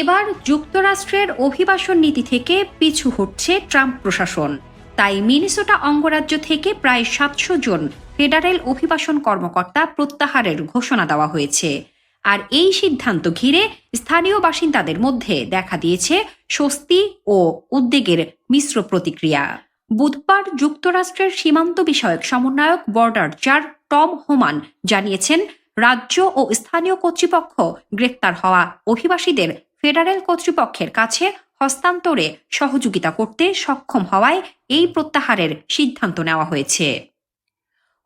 এবার যুক্তরাষ্ট্রের অভিবাসন নীতি থেকে পিছু হটছে ট্রাম্প প্রশাসন। তাই মিনিসোটা অঙ্গরাজ্য থেকে প্রায় সাতশো জন ফেডারেল অভিবাসন কর্মকর্তা প্রত্যাহারের ঘোষণা দেওয়া হয়েছে। আর এই সিদ্ধান্ত ঘিরে স্থানীয় বাসিন্দাদের মধ্যে দেখা দিয়েছে স্বস্তি ও উদ্বেগের মিশ্র প্রতিক্রিয়া। বুধবার যুক্তরাষ্ট্রের সীমান্ত বিষয়ক সমন্বয়ক বর্ডার চার টম হোমান জানিয়েছেন, রাজ্য ও স্থানীয় কর্তৃপক্ষ গ্রেপ্তার হওয়া অভিবাসীদের ফেডারেল কর্তৃপক্ষের কাছে হস্তান্তরে সহযোগিতা করতে সক্ষম হওয়ায় এই প্রত্যাহারের সিদ্ধান্ত নেওয়া হয়েছে।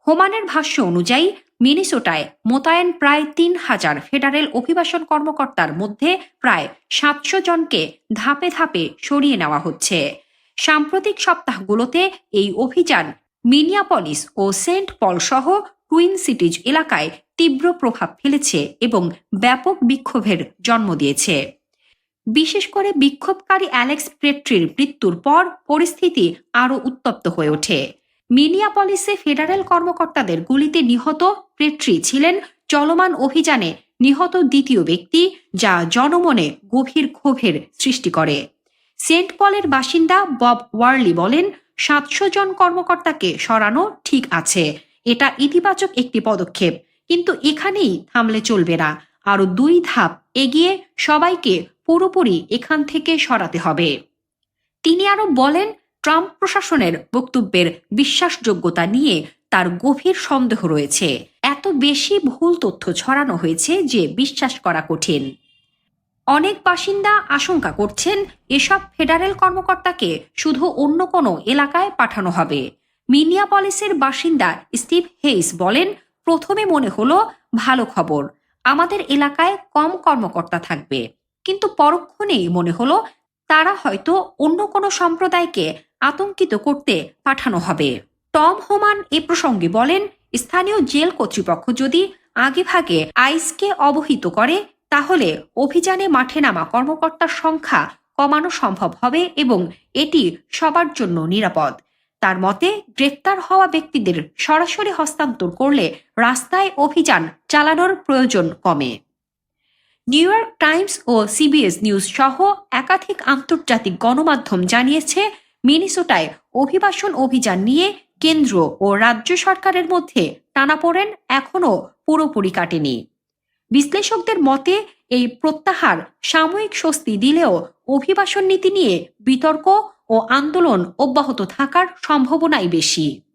হোমানের ভাষ্য অনুযায়ী, মিনিসোটায় মোতায়েন প্রায় তিন হাজার ফেডারেল অভিবাসন কর্মকর্তার মধ্যে প্রায় সাতশো জনকে ধাপে ধাপে সরিয়ে নেওয়া হচ্ছে। সাম্প্রতিক সপ্তাহগুলোতে এই অভিযান মিনিয়াপলিস ও সেন্ট পল সহ টুইন সিটিজ এলাকায় তীব্র প্রভাব ফেলেছে এবং ব্যাপক বিক্ষোভের জন্ম দিয়েছে। বিশেষ করে বিক্ষোভকারী অ্যালেক্স প্রেট্রির মৃত্যুর পর পরিস্থিতি আরও উত্তপ্ত হয়ে ওঠে। মিনিয়াপলিসে ফেডারেল কর্মকর্তাদের গুলিতে নিহত প্রেট্রি ছিলেন চলমান অভিযানে নিহত দ্বিতীয় ব্যক্তি, যা জনমনে গভীর ক্ষোভের সৃষ্টি করে। সেন্ট পলের বাসিন্দা বব ওয়ার্লি বলেন, সাতশো জন কর্মকর্তাকে সরানো ঠিক আছে, এটা ইতিবাচক একটি পদক্ষেপ, কিন্তু এখানেই থামলে চলবে না। আরও দুই ধাপ এগিয়ে সবাইকে পুরোপুরি এখান থেকে সরাতে হবে। তিনি আরও বলেন, ট্রাম্প প্রশাসনের বক্তব্যের বিশ্বাসযোগ্যতা নিয়ে তার গভীর সন্দেহ রয়েছে। এত বেশি ভুল তথ্য ছড়ানো হয়েছে যে বিশ্বাস করা কঠিন। অনেক বাসিন্দা আশঙ্কা করছেন, এসব ফেডারেল কর্মকর্তাকে শুধু অন্য কোনো এলাকায় পাঠানো হবে। মিনিয়াপলিসের বাসিন্দা স্টিভ হেইস বলেন, প্রথমে মনে হলো, ভালো খবর। আমাদের এলাকায় কম কর্মকর্তা থাকবে। কিন্তু পরক্ষণেই মনে হলো, তারা হয়তো অন্য কোনো সম্প্রদায়কে আতঙ্কিত করতে পাঠানো হবে। টম হোমান এ প্রসঙ্গে বলেন, স্থানীয় জেল কর্তৃপক্ষ যদি আগেভাগে আইসকে অবহিত করে, তাহলে অভিযানে মাঠে নামা কর্মকর্তার সংখ্যা কমানো সম্ভব হবে এবং এটি সবার জন্য নিরাপদ। তার মতে, গ্রেপ্তার হওয়া ব্যক্তিদের সরাসরি হস্তান্তর করলে রাস্তায় অভিযান চালানোর প্রয়োজন কমে। নিউ ইয়র্ক টাইমস ও সিবিএস নিউজ সহ একাধিক আন্তর্জাতিক গণমাধ্যম জানিয়েছে, মিনিসোটায় অভিবাসন অভিযান নিয়ে কেন্দ্র ও রাজ্য সরকারের মধ্যে টানাপোড়েন এখনও পুরোপুরি কাটেনি। বিশ্লেষকদের মতে, এই প্রত্যাহার সাময়িক স্বস্তি দিলেও অভিবাসন নীতি নিয়ে বিতর্ক ও আন্দোলন অব্যাহত থাকার সম্ভাবনাই বেশি।